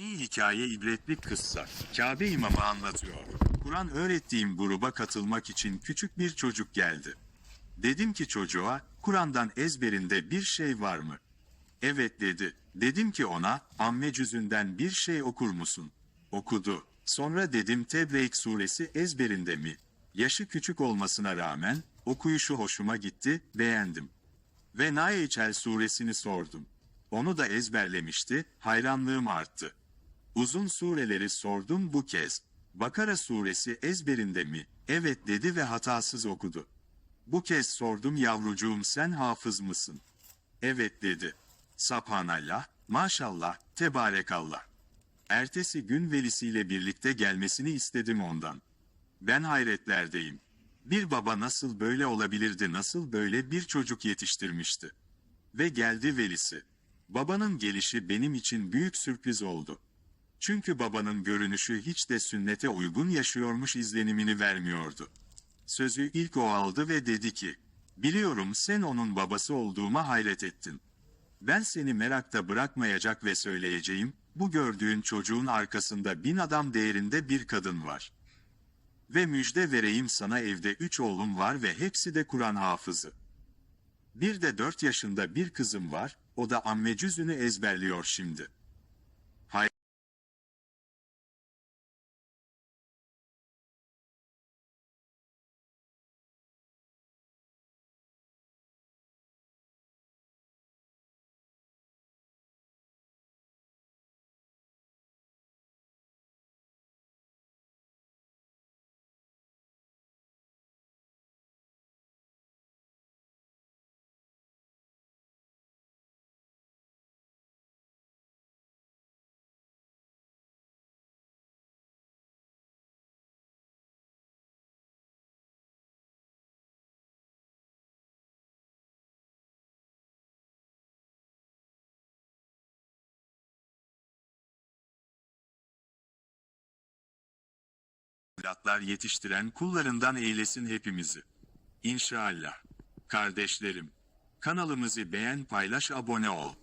Bir hikaye ibretli kıssa. Kabe imamı anlatıyor. Kur'an öğrettiğim gruba katılmak için küçük bir çocuk geldi. Dedim ki çocuğa, Kur'an'dan ezberinde bir şey var mı? Evet dedi. Dedim ki ona, amme cüzünden bir şey okur musun? Okudu. Sonra dedim Tebrek suresi ezberinde mi? Yaşı küçük olmasına rağmen, okuyuşu hoşuma gitti, beğendim. Ve Naeçel suresini sordum. Onu da ezberlemişti, hayranlığım arttı. Uzun sureleri sordum bu kez. Bakara suresi ezberinde mi? Evet dedi ve hatasız okudu. Bu kez sordum yavrucuğum sen hafız mısın? Evet dedi. Subhanallah, maşallah, tebarekallah. Ertesi gün velisiyle birlikte gelmesini istedim ondan. Ben hayretlerdeyim. Bir baba nasıl böyle olabilirdi, nasıl böyle bir çocuk yetiştirmişti? Ve geldi velisi. Babanın gelişi benim için büyük sürpriz oldu. Çünkü babanın görünüşü hiç de sünnete uygun yaşıyormuş izlenimini vermiyordu. Sözü ilk o aldı ve dedi ki, biliyorum sen onun babası olduğuma hayret ettin. Ben seni merakta bırakmayacak ve söyleyeceğim, bu gördüğün çocuğun arkasında bin adam değerinde bir kadın var. Ve müjde vereyim sana evde üç oğlum var ve hepsi de Kur'an hafızı. Bir de dört yaşında bir kızım var, o da amme cüzünü ezberliyor şimdi. Evlatlar yetiştiren kullarından eylesin hepimizi. İnşallah. Kardeşlerim, kanalımızı beğen paylaş abone ol.